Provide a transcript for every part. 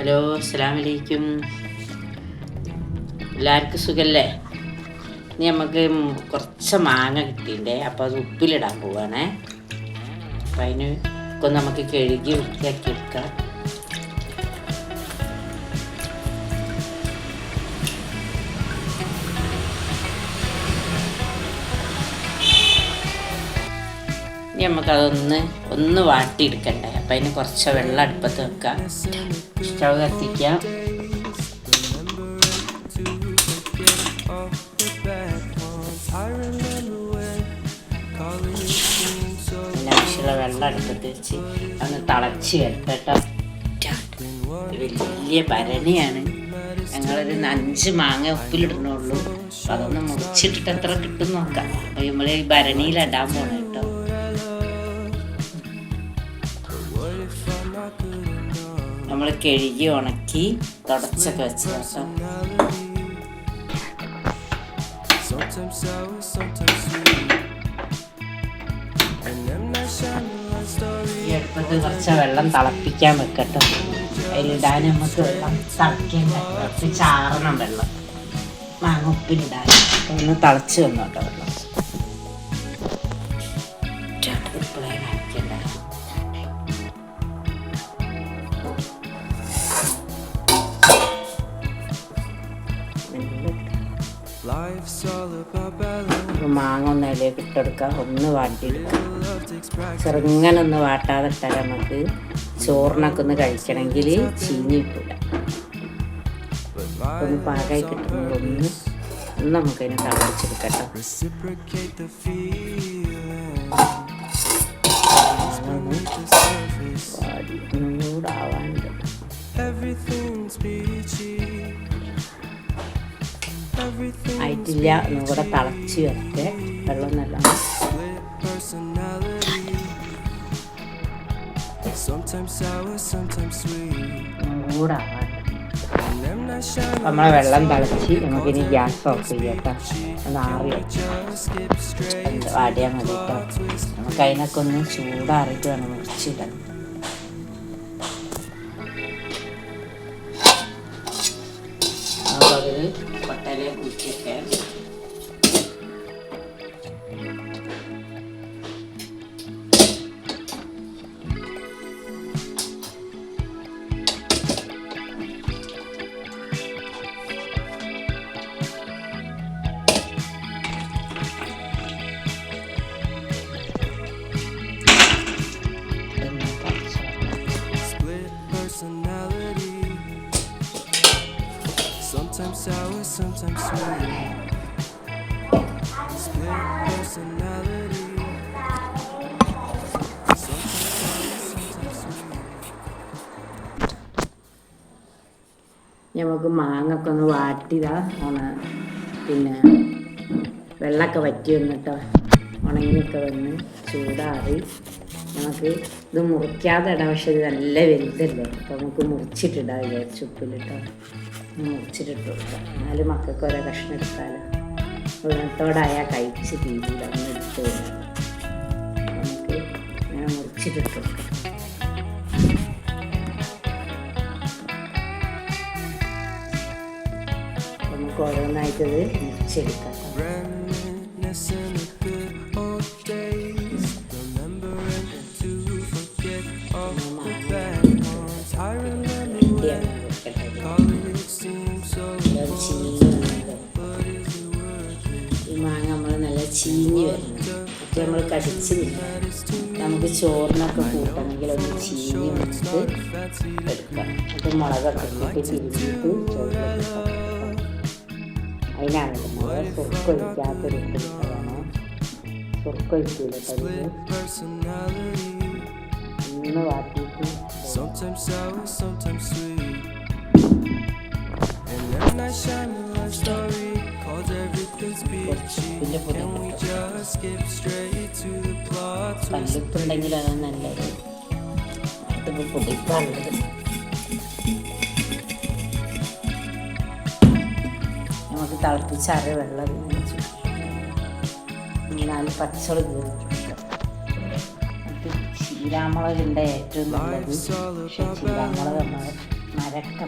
Hello അസ്സാം വലൈക്കും എല്ലാവർക്കും സുഖല്ലേ? ഇനി നമുക്ക് കുറച്ച് മാങ്ങ കിട്ടിയിട്ടേ അപ്പോൾ അത് ഉപ്പിലിടാൻ പോവാണേ. അപ്പം അതിന് ഒക്കെ നമുക്ക് കഴുകി വൃത്തിയാക്കി എടുക്കാം. ഇനി നമുക്കതൊന്ന് ഒന്ന് വാട്ടിയെടുക്കണ്ടേ. അപ്പം അതിന് കുറച്ച് വെള്ളം അടുപ്പത്ത് വെക്കുക സ്റ്റവ് കത്തിക്കുക ആവശ്യമുള്ള വെള്ളം അടുപ്പത്ത് വെച്ച് ഒന്ന് തിളച്ച് വരട്ടെ കേട്ടോ. വലിയ ഭരണിയാണ്. ഞങ്ങളൊരു അഞ്ച് മാങ്ങ ഉപ്പിലിടണുള്ളൂ അപ്പം അതൊന്ന് മുറിച്ചിട്ടിട്ട് എത്ര കിട്ടും നോക്കാം. നമ്മൾ ഈ ഭരണിയിലിടാൻ പോണ കേട്ടോ. നമ്മൾ കഴുകി ഉണക്കി തുടച്ചൊക്കെ വെച്ച കേട്ടോ. കുറച്ച് വെള്ളം തിളപ്പിക്കാൻ വെക്കട്ടോ. അതിലിടാൻ നമുക്ക് വെള്ളം തിളക്കേണ്ട കുറച്ച് ചാറണം വെള്ളം. മാങ്ങ ഉപ്പിലിടാൻ. ഒന്ന് തിളച്ച് വന്നോട്ടോ വെള്ളം. മാങ്ങ ഒന്ന് അതിലേക്ക് ഇട്ടെടുക്കാം ഒന്ന് വാട്ടിയെടുക്കാം ചെറുങ്ങനൊന്ന് ചെറുങ്ങനെ ഒന്ന് വാട്ടാതെ ഇട്ടാൽ നമുക്ക് ചോറിനൊക്കെ ഒന്ന് കഴിക്കണമെങ്കിൽ ചീഞ്ഞ് കിട്ടില്ല ഒന്ന് പാകമായി കിട്ടുമ്പോൾ ഒന്ന് ഒന്ന് നമുക്കതിനെ. വാടി ഒന്നുകൂടാവാണ്ട് Everything's peachy. ആയിട്ടില്ല. ഒന്നും കൂടെ തിളച്ച് വരട്ടെ. വെള്ളം നല്ല. നമ്മളെ വെള്ളം തിളച്ച് നമുക്കിനി ഗ്യാസ് ഓഫ് ചെയ്യട്ടോ. ഒന്ന് ആറി. വാടിയാൽ മതി കേട്ടോ നമുക്ക് അതിനൊക്കെ ഒന്ന് ചൂടാറിയിട്ട് വേണം മുറിച്ചിടാൻ. Sometimes sweet. Split personality. നമുക്ക് മാങ്ങൊക്കെ ഒന്ന് വാട്ടിതാ ആണ് പിന്നെ വെള്ളമൊക്കെ വറ്റി വന്നിട്ടോ ഉണങ്ങിയൊക്കെ വന്ന് ചൂടാറി നമുക്ക് ഇത് മുറിക്കാതെ ഇടാം പക്ഷെ ഇത് നല്ല വലുതല്ലേ അപ്പോൾ നമുക്ക് മുറിച്ചിട്ടിടാം വിചാരിച്ചു ഉപ്പിലിട്ടോ മുറിച്ചിട്ടിട്ട് കൊടുക്കാം എന്നാലും മക്കൾക്ക് ഓരോ കഷ്ണം എടുക്കാമല്ലോ ഉള്ളത്തോടായാൽ കഴിച്ച് തീരില്ല ഒന്ന് എടുത്ത് നമുക്ക് ഇങ്ങനെ മുറിച്ചിട്ടിട്ട് കൊടുക്കാം നമുക്ക് ഓരോന്നായിട്ടത് മുറിച്ചെടുക്കാം. ചീഞ്ഞ് വരുന്നത് ഒക്കെ നമ്മൾ കടിച്ച്. നമുക്ക് ചോറിനൊക്കെ കൂട്ടണമെങ്കിൽ ഒന്ന് ചീഞ്ഞ് വെച്ചിട്ട് എടുക്കാം അത് മുളകൊക്കെ ഇട്ടിട്ട് ചീഞ്ഞിട്ട് അതിനാണ് സുർക്കൊഴിക്കാത്തൊരു ഇട്ടതാണ് സുർക്കൊഴിക്കില്ല ഇന്ന് വാട്ടിയിട്ട് Sometimes sour, sometimes sweet. And then I shining the plot twist? കല്ലുപ്പുണ്ടെങ്കിൽ അത് നല്ലത്. ഇതിപ്പോൾ പൊടിക്കാനുള്ളത് നമുക്ക് തിളപ്പിച്ചാറ് വെള്ളം ഇനി നാല് പച്ചമുളക് ചീരാമുളകിന്റെ ഏറ്റവും നല്ലത്. പക്ഷെ ചീരാമുളക് നമ്മൾ മരക്ക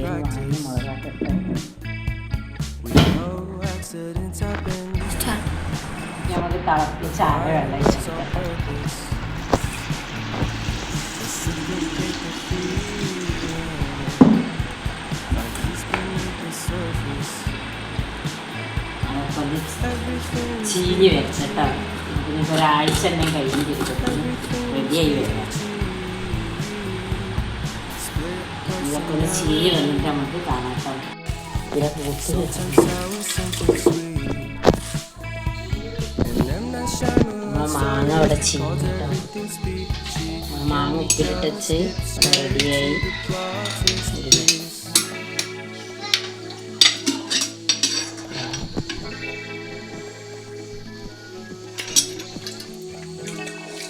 practice. മുളകാട്ടിട്ട് നമുക്ക് തിളപ്പിച്ച് ആര വെള്ളം Everything, ചീഞ്ഞ് വെച്ചിട്ടോ ഇതിനിപ്പോൾ ഒരാഴ്ച തന്നെ കഴിഞ്ഞിരിക്കും റെഡിയായി വരാം ഇതൊക്കെ ഒന്ന് ചീഞ്ഞ് വന്നിട്ട് നമുക്ക് കാണാം shine നമ്മളെ മാങ്ങ അവിടെ peachy. മാങ്ങ ഉപ്പിലിട്ട് വെച്ച് റെഡിയായി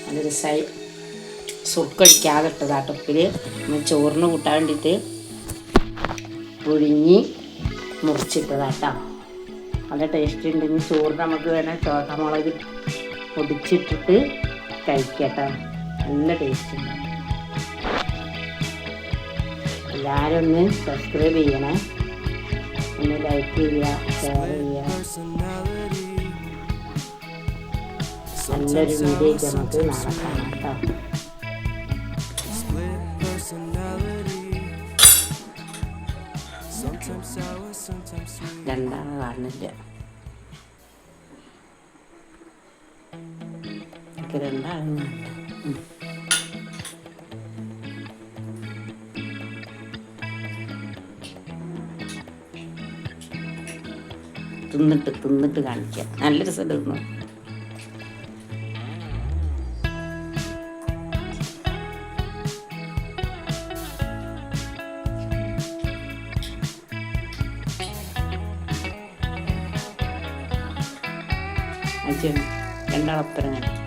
അതൊരു സൈ സുക്കൊഴിക്കാതെ ഇട്ടതാ ടൊപ്പിൽ നമ്മൾ ചോറിന് കൂട്ടാൻ വേണ്ടിയിട്ട് പുഴുങ്ങി മുറിച്ചിട്ടതാട്ടോ. നല്ല ടേസ്റ്റ് ഉണ്ടെങ്കിൽ ചോറ് നമുക്ക് വേണേൽ ചോട്ടമുളക് പൊടിച്ചിട്ടിട്ട് കഴിക്കട്ടോ. നല്ല ടേസ്റ്റ് ഉണ്ട്. എല്ലാവരും ഒന്ന് സബ്സ്ക്രൈബ് ചെയ്യണേ. ഒന്ന് ലൈക്ക് ചെയ്യുക ഷെയർ ചെയ്യുക. നല്ലൊരു വീഡിയോ നമുക്ക് നാളെ കാണാം കേട്ടോ. രണ്ടാമത് എനിക്ക്. തിന്നിട്ട് തിന്നിട്ട് കാണിക്കാം. നല്ല രസം രണ്ടാളപ്പരം കാണിക്കാം